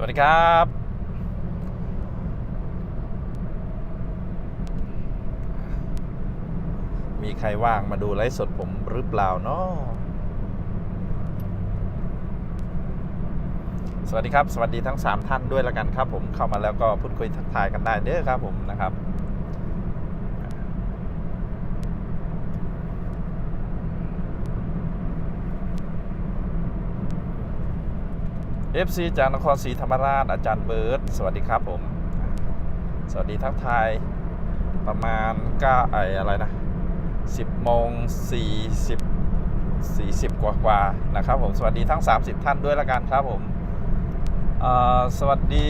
สวัสดีครับ มีใครว่างมาดูไลฟ์สดผมหรือเปล่าเนาะสวัสดีครับ สวัสดีทั้ง 3 ท่านด้วยละกันครับผมเข้ามาแล้วก็พูดคุยทักทายกันได้เด้อครับผมนะครับ FC จากนครศรีธรรมราชอาจารย์เบิร์ตสวัสดีครับผม สวัสดีทักทายประมาณก้าไออะไรนะ 10โมง40 40 กว่ากว่านะครับผมสวัสดีทั้ง 30 ท่านด้วยละกันครับผมสวัสดี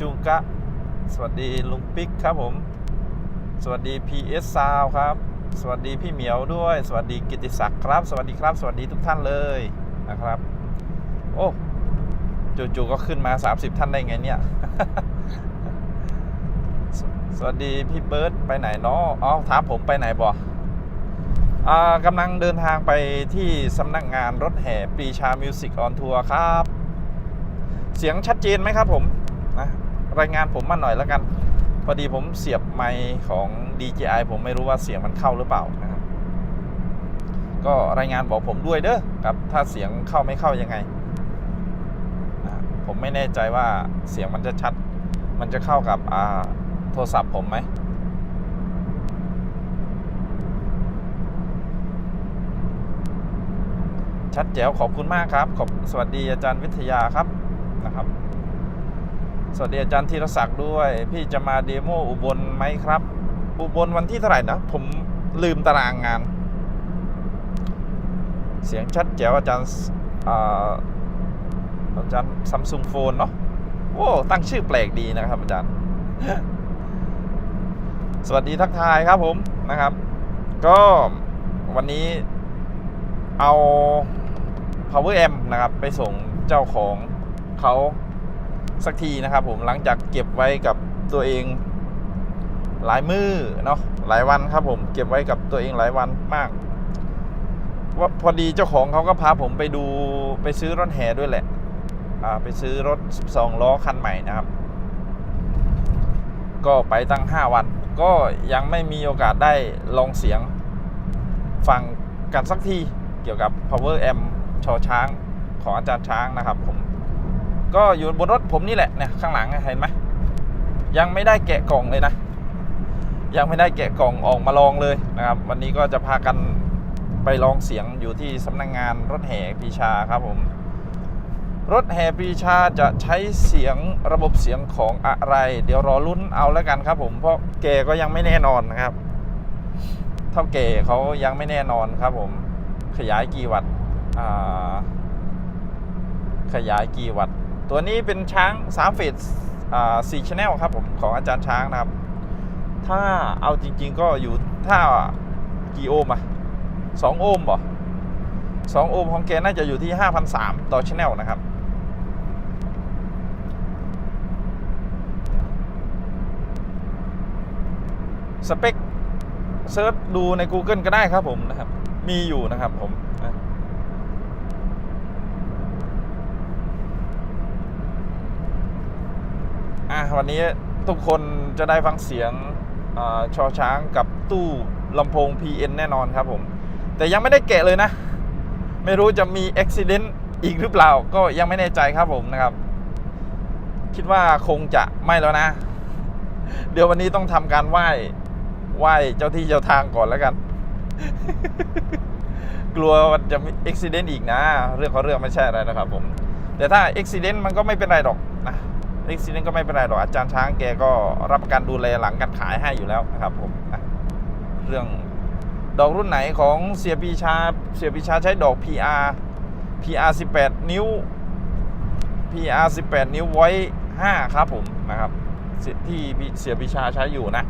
จุงกะ สวัสดีลุงปิ๊กครับผม สวัสดี PS ซาวครับ สวัสดีพี่เหมียวด้วย สวัสดีกิติศักดิ์ครับ สวัสดีครับ สวัสดีทุกท่านเลยนะครับ โอ้ จู่ๆก็ขึ้นมา 30 ท่านได้ไงเนี่ย สวัสดีพี่เบิร์ตไปไหนเนาะอ๋อถามผมไปไหนบ่กำลังเดินทางไปที่สำนักงานรถแห่ปีชามิวสิกออนทัวร์ครับ เสียงชัดเจนไหมครับผมนะรายงานผมมาหน่อยแล้วกัน พอดีผมเสียบไมค์ของ DJI ผมไม่รู้ว่าเสียงมันเข้าหรือเปล่านะครับก็รายงานบอกผมด้วยเด้อครับ ถ้าเสียงเข้าไม่เข้ายังไง ผมไม่แน่ใจว่าเสียงมันจะชัด มันจะเข้ากับโทรศัพท์ผมไหมชัดแจ๋วขอบคุณมากครับ ขอบสวัสดีอาจารย์วิทยาครับนะครับ สวัสดีอาจารย์ธีรศักดิ์ด้วย พี่จะมาเดโมอุบลไหมครับ อุบลวันที่เท่าไหร่นะ ผมลืมตารางงาน เสียงชัดแจ๋วอาจารย์ อาจารย์ซัมซุงโฟนเนาะโอ้ตั้งชื่อแปลกดีนะครับอาจารย์ สวัสดีทักทายครับผมนะครับ ก็วันนี้เอา power amp นะครับ ไปส่งเจ้าของเขาสักทีนะครับผมหลังจากเก็บไว้กับตัวเองหลายมือเนาะหลายวันครับผมเก็บไว้กับตัวเองหลายวันมาก ว่าพอดีเจ้าของเขาก็พาผมไปดูไปซื้อรถแห่ด้วยแหละ ไปซื้อรถ 12 ล้อคันใหม่นะครับ ก็ไปตั้ง 5 วัน ก็ยังไม่มีโอกาสได้ลองเสียงฟังกันสักทีเกี่ยวกับ power amp ชอช้างของอาจารย์ช้างนะครับผม ก็อยู่บนรถผมนี่แหละเนี่ยข้างหลังเห็นไหมยังไม่ได้แกะกล่องเลยนะ ยังไม่ได้แกะกล่องออกมาลองเลยนะครับ วันนี้ก็จะพากันไปลองเสียงอยู่ที่สำนักงงานรถแห่ปีชาครับผม รถแห่ปรีชาจะใช้เสียงระบบเสียงของอะไร เดี๋ยวรอลุ้นเอาแล้วกันครับ ผมเพราะเกก็ยังไม่แน่นอนนะครับ เท่าเกเขายังไม่แน่นอนครับ ผมขยายกี่วัตต์ขยายกี่วัตต์ตัวนี้เป็นช้าง3เฟสอ่ชแนลครับผมของอาจารย์ช้างนะครับ ถ้าเอาจริง ๆ ก็อยู่ถ้ากี่โอห์มอะ2โอห์มบ่2โอห์มของแกน่าจะอยู่ที่ 5,300 ต่อชแนลนะครับ สเปคเซิร์ชดูใน Google ก็ได้ครับผมนะครับ มีอยู่นะครับผมอะวันนี้ทุกคนจะได้ฟังเสียงอชอช้างกับตู้ลำโพง PN แน่นอนครับผม แต่ยังไม่ได้แกะเลยนะ ไม่รู้จะมีอุบิเหตุอีกหรือเปล่า ก็ยังไม่แน่ใจครับผมนะครับ คิดว่าคงจะไม่แล้วนะ เดี๋ยววันนี้ต้องทำการไหว้ ไหว้เจ้าที่เจ้าทางก่อนแล้วกัน กลัวมันจะมีอุบิเหตุอีกนะ เรื่องของเรื่องไม่ใช่อะไรนะครับผม แต่ถ้าอุบิเหตุมันก็ไม่เป็นไรหรอกนะอุบิเหตุก็ไม่เป็นไรหรอกอาจารย์ช้างแกก็รับประกันดูแลหลังการขายให้อยู่แล้วนะครับผมนะเรื่องดอกรุ่นไหนของเสียปีชาเสียปีชาใช้ดอก PR PR 18 นิ้ว PR 18 นิ้วไว้ 5 ครับผมนะครับที่เสียปีชาใช้อยู่นะ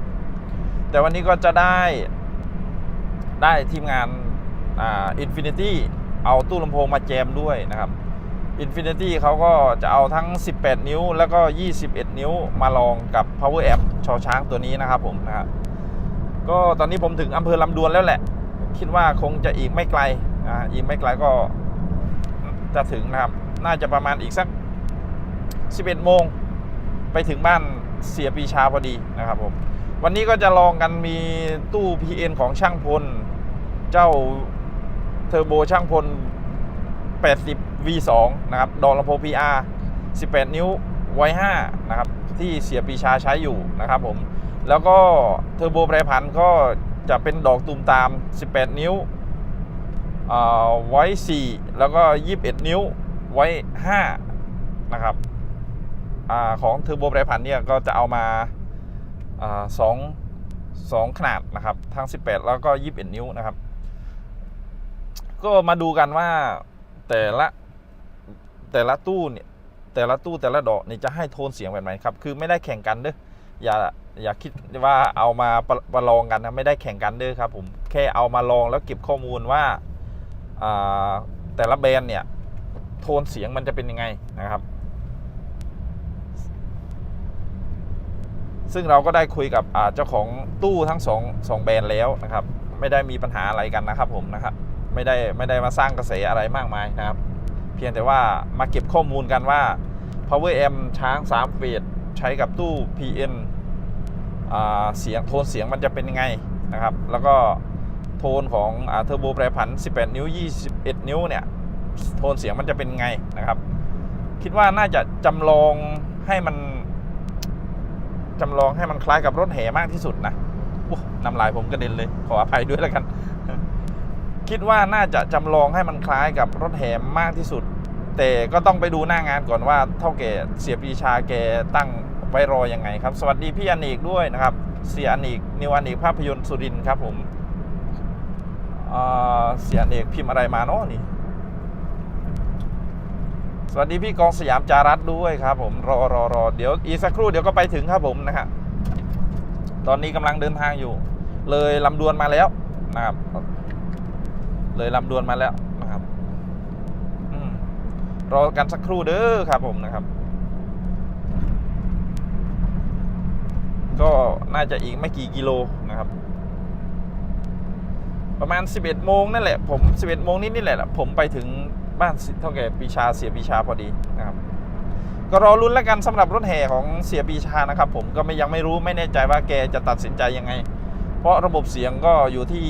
แต่วันนี้ก็จะได้ได้ทีมงานอ่า Infinity เอาตู้ลำโพงมาแจมด้วยนะครับ Infinity เขาก็จะเอาทั้ง 18 นิ้ว แล้วก็ 21 นิ้วมาลองกับ Power Amp ชอช้างตัวนี้นะครับผมนะครับก็ตอนนี้ผมถึงอำเภอลำดวนแล้วแหละ คิดว่าคงจะอีกไม่ไกลอ่าอีกไม่ไกลก็จะถึงนะครับ น่าจะประมาณอีกสัก 11 โมง ไปถึงบ้านเสียปีชาพอดีนะครับผม วันนี้ก็จะลองกันมีตู้ PN ของช่างพล เจ้าเทอร์โบช่างพล 80 V2 นะครับ ดอกลำโพง PR 18 นิ้วไว้5นะครับ ที่เสียปีชาใช้อยู่นะครับผม แล้วก็เทอร์โบแปรผันก็จะเป็นดอกตูมตาม 18 นิ้วอ่าไว้ 4 แล้วก็ 21 นิ้วไว้ 5 นะครับอาของเทอร์โบแปรผันเนี่ยก็จะเอามา สองสองขนาดนะครับ ทั้ง 18 แล้วก็ 21 นิ้วนะครับ ก็มาดูกันว่าแต่ละแต่ละตู้เนี่ยแต่ละตู้แต่ละดอกนี่จะให้โทนเสียงแบบไหนครับ คือไม่ได้แข่งกันเด้ออย่าอย่าคิดว่าเอามาประประลองกันนะไม่ได้แข่งกันเด้อครับผมแค่เอามาลองแล้วเก็บข้อมูลว่าอ่าแต่ละแบรนด์เนี่ยโทนเสียงมันจะเป็นยังไงนะครับ ซึ่งเราก็ได้คุยกับเจ้าของตู้ทั้งสองสองแบรนด์แล้วนะครับ ไม่ได้มีปัญหาอะไรกันนะครับผมนะครับไม่ได้ไม่ได้มาสร้างกระแสอะไรมากมายนะครับ เพียงแต่ว่ามาเก็บข้อมูลกันว่า Power M ช้าง3เฟสใช้กับตู้ PN เสียงโทนเสียงมันจะเป็นยังไงนะครับ แล้วก็โทนของเทอร์โบแปรผัน 18 นิ้ว 21 นิ้วเนี่ยโทนเสียงมันจะเป็นยังไงนะครับ คิดว่าน่าจะจำลองให้มัน จำลองให้มันคล้ายกับรถแห่มากที่สุดนะน้ำลายผมกระเด็นเลย ขออภัยด้วยแล้วกัน คิดว่าน่าจะจำลองให้มันคล้ายกับรถแห่มากที่สุด แต่ก็ต้องไปดูหน้างานก่อนว่าเท่าแก่เสียปีชาแกตั้งไว้รอยังไงครับ สวัสดีพี่อเนกด้วยนะครับ เสียอเนกนิวอเนกภาพยนตร์สุรินครับผมอ่าเสียอเนกพิมพ์อะไรมาเนาะนี่ สวัสดีพี่กองสยามจารัสด้วยครับ ผมรอรอรอเดี๋ยวอีกสักครู่เดี๋ยวก็ไปถึงครับผมนะฮะตอนนี้กำลังเดินทางอยู่ เลยลำดวนมาแล้วนะครับ เลยลำดวนมาแล้วนะครับอรอกันสักครู่เด้อครับผมนะครับ ก็น่าจะอีกไม่กี่กิโลนะครับ ประมาณ 11โมงนั่นแหละผม 11โมงนิดนี่แหละผมไปถึง บ้านเท่าแก่ปีชาเสียปีชาพอดีนะครับก็รอรุ้นแล้วกันสำหรับรถแห่ของเสียปีชานะครับ ผมก็ไม่ยังไม่รู้ไม่แน่ใจว่าแกจะตัดสินใจยังไง เพราะระบบเสียงก็อยู่ที่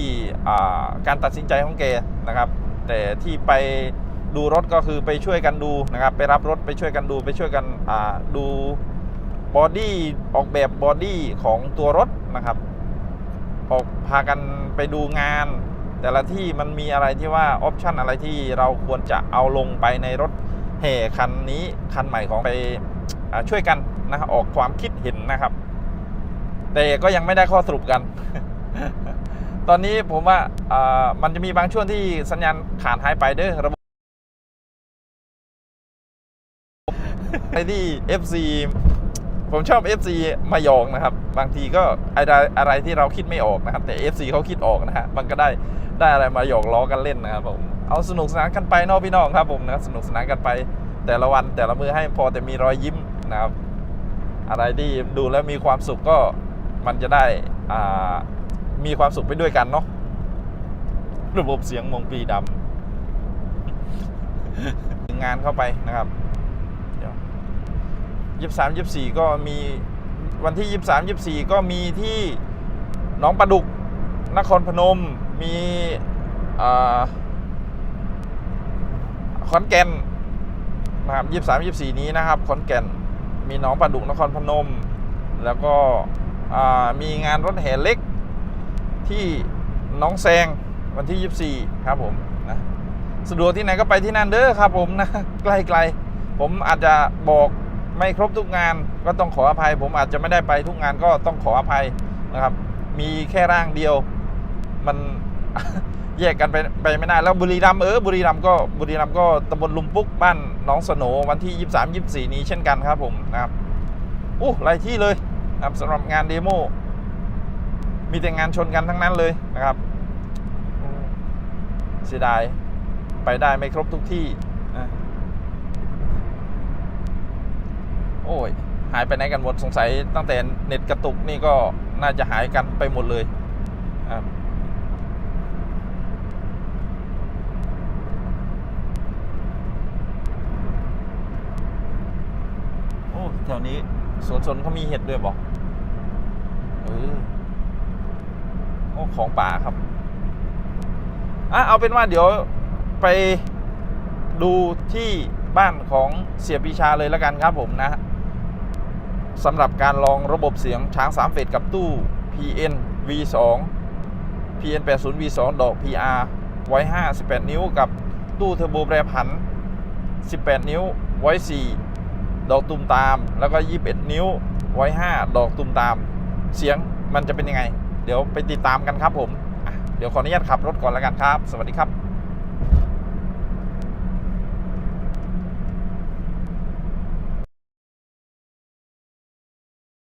การตัดสินใจของแกนะครับ แต่ที่ไปดูรถก็คือไปช่วยกันดูนะครับ ไปรับรถไปช่วยกันดูไปช่วยกันดูบอดี้ออกแบบบอดี้ของตัวรถนะครับออกพากันไปดูงาน แต่ละที่มันมีอะไรที่ว่าออปชันอะไรที่เราควรจะเอาลงไปในรถแห่คันนี้คันใหม่ของไปช่วยกันนะออกความคิดเห็นนะครับ แต่ก็ยังไม่ได้ข้อสรุปกัน ตอนนี้ผมว่าอ่ามันจะมีบางช่วงที่สัญญาณขาดหายไปเด้อระบบไอ้ที่ FC ผมชอบ FC มาหยองนะครับ บางทีก็อะไรอะไรที่เราคิดไม่ออกนะครับ แต่ FC เขาคิดออกนะฮะมันก็ได้ได้อะไรมาหยอกล้อกันเล่นนะครับผมเอาสนุกสนานกันไปนอกพี่น้องครับผมนะสนุกสนานกันไป แต่ละวันแต่ละมือให้พอแต่มีรอยยิ้มนะครับ อะไรที่ดูแล้วมีความสุขก็มันจะได้อ่ามีความสุขไปด้วยกันเนาะระบบเสียงมงปีดำงานเข้าไปนะครับ ยี่สามยี่สี่ก็มีวันที่ยี่สามยี่สี่ก็มีที่หนองปลาดุกนครพนมมีขอนแก่นนะครับยี่สามยี่สี่นี้นะครับขอนแก่นมีหนองปลาดุกนครพนม แล้วก็มีงานรถแห่เล็กที่หน้องแซงวันที่ 24 ครับผมนะสะดวกที่ไหนก็ไปที่นั่นเด้อครับผมนะใกล้ๆผมอาจจะบอก ไม่ครบทุกงานก็ต้องขออภัย ผมอาจจะไม่ได้ไปทุกงานก็ต้องขออภัยนะครับ มีแค่ร่างเดียว มันแยกกันไปไปไม่ได้แล้วบุรีรัมย์เออบุรีรัมย์ก็บุรีรัมย์ก็ตำบลลุมปุ๊กบ้านน้องสโนวันที่ 23 24 นี้เช่นกันครับผมนะครับอู้หลายที่เลยนะครับสำหรับงานเดโมมีแต่งานชนกันทั้งนั้นเลยนะครับเสียดายไปได้ไม่ครบทุกที่นะโอ้ยหายไปไหนกันหมดสงสัยตั้งแต่เน็ตกระตุกนี่ก็น่าจะหายกันไปหมดเลยนะครับอแถวนี้สวนสนเขามีเห็ดด้วยบอกเออโอ้ของป่าครับอะเอาเป็นว่าเดี๋ยวไปดูที่บ้านของเสียปีชาเลยแล้วกันครับผมนะ สำหรับการลองระบบเสียงช้างสามเฟสกับตู้ PN V2 PN 80 V2 ดอก PR ไว้5 18นิ้วกับตู้เทอร์โบแปรผัน 18 นิ้วไว้ 4 ดอกตุ่มตาม แล้วก็ 21 นิ้วไว้ 5 ดอกตุ่มตาม เสียงมันจะเป็นยังไง เดี๋ยวไปติดตามกันครับผม เดี๋ยวขออนุญาตขับรถก่อนแล้วกันครับ สวัสดีครับ